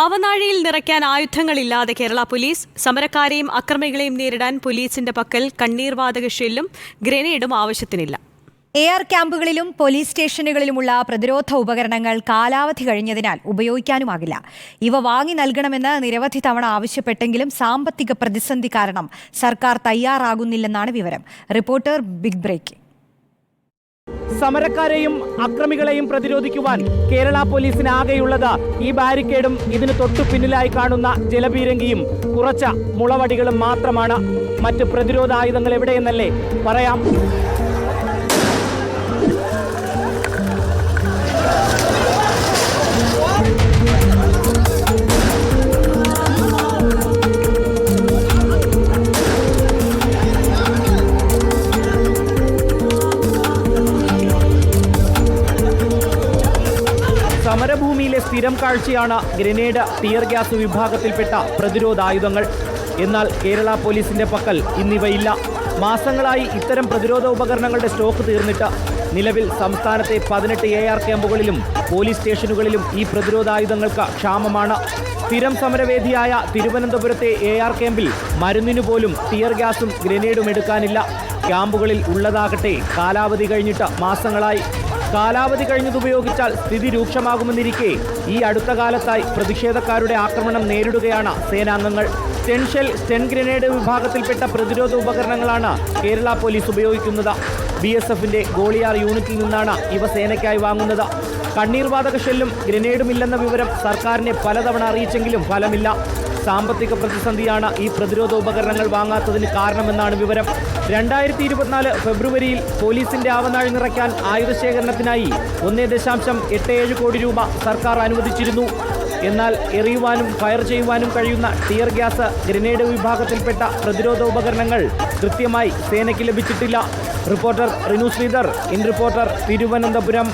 ആവനാഴിയിൽ നിറയ്ക്കാൻ ആയുധങ്ങളില്ലാതെ കേരള പോലീസ് സമരക്കാരെയും അക്രമികളെയും നേരിടാൻ പോലീസിന്റെ പക്കൽ കണ്ണീർവാതക ഷെല്ലും ഗ്രനേഡും ആവശ്യത്തിനില്ല. എയർ ക്യാമ്പുകളിലും പോലീസ് സ്റ്റേഷനുകളിലുമുള്ള പ്രതിരോധ ഉപകരണങ്ങൾ കാലാവധി കഴിഞ്ഞതിനാൽ ഉപയോഗിക്കാനുമാകില്ല. ഇവ വാങ്ങി നൽകണമെന്ന് നിരവധി തവണ ആവശ്യപ്പെട്ടെങ്കിലും സാമ്പത്തിക പ്രതിസന്ധി കാരണം സർക്കാർ തയ്യാറാകുന്നില്ലെന്നാണ് വിവരം. Reporter big break. സമരക്കാരെയും അക്രമികളെയും പ്രതിരോധിക്കുവാൻ കേരള പോലീസിന് ആകെയുള്ളത് ഈ ബാരിക്കേഡും ഇതിന് തൊട്ടു പിന്നിലായി കാണുന്ന ജലപീരങ്കിയും കുറച്ച മുളവടികളും മാത്രമാണ്. മറ്റ് പ്രതിരോധ ആയുധങ്ങൾ എവിടെയെന്നല്ലേ പറയാം. സ്ഥിരം കാഴ്ചയാണ് ഗ്രനേഡ് ടിയർ ഗ്യാസ് വിഭാഗത്തിൽപ്പെട്ട പ്രതിരോധായുധങ്ങൾ. എന്നാൽ കേരള പോലീസിന്റെ പക്കൽ ഇന്നിവയില്ല. മാസങ്ങളായി ഇത്തരം പ്രതിരോധ ഉപകരണങ്ങളുടെ സ്റ്റോക്ക് തീർന്നിട്ട് നിലവിൽ സംസ്ഥാനത്തെ പതിനെട്ട് എ ആർ ക്യാമ്പുകളിലും പോലീസ് സ്റ്റേഷനുകളിലും ഈ പ്രതിരോധായുധങ്ങൾക്ക് ക്ഷാമമാണ്. സ്ഥിരം സമരവേദിയായ തിരുവനന്തപുരത്തെ എ ആർ ക്യാമ്പിൽ മരുന്നിനു പോലും ടിയർ ഗ്യാസും ഗ്രനേഡും എടുക്കാനില്ല. ക്യാമ്പുകളിൽ ഉള്ളതാകട്ടെ കാലാവധി കഴിഞ്ഞിട്ട് മാസങ്ങളായി. കാലാവധി കഴിഞ്ഞതുപയോഗിച്ചാൽ സ്ഥിതി രൂക്ഷമാകുമെന്നിരിക്കെ ഈ അടുത്ത കാലത്തായി പ്രതിഷേധക്കാരുടെ ആക്രമണം നേരിടുകയാണ് സേനാംഗങ്ങൾ. സ്റ്റെൻഷെൽ സ്റ്റെൻ ഗ്രനേഡ് വിഭാഗത്തിൽപ്പെട്ട പ്രതിരോധ ഉപകരണങ്ങളാണ് കേരള പോലീസ് ഉപയോഗിക്കുന്നത്. ബി എസ് എഫിന്റെ ഗോളിയാർ യൂണിറ്റിൽ നിന്നാണ് ഇവ സേനയ്ക്കായി വാങ്ങുന്നത്. കണ്ണീർവാതക ഷെല്ലും ഗ്രനേഡും ഇല്ലെന്ന വിവരം സർക്കാരിനെ പലതവണ അറിയിച്ചെങ്കിലും ഫലമില്ല. സാമ്പത്തിക പ്രതിസന്ധിയാണ് ഈ പ്രതിരോധ ഉപകരണങ്ങൾ വാങ്ങാത്തതിന് കാരണമെന്നാണ് വിവരം. രണ്ടായിരത്തി ഇരുപത്തിനാല് ഫെബ്രുവരിയിൽ പോലീസിന്റെ ആവനാഴി നിറയ്ക്കാൻ ആയുധശേഖരണത്തിനായി ഒന്നേ ദശാംശം എട്ട് ഏഴ് കോടി രൂപ സർക്കാർ അനുവദിച്ചിരുന്നു. എന്നാൽ എറിയുവാനും ഫയർ ചെയ്യുവാനും കഴിയുന്ന ടിയർ ഗ്യാസ് ഗ്രനേഡ് വിഭാഗത്തിൽപ്പെട്ട പ്രതിരോധ ഉപകരണങ്ങൾ കൃത്യമായി സേനയ്ക്ക് ലഭിച്ചിട്ടില്ല. Reporter Rinu Sreedhar in reporter Thiruvananthapuram.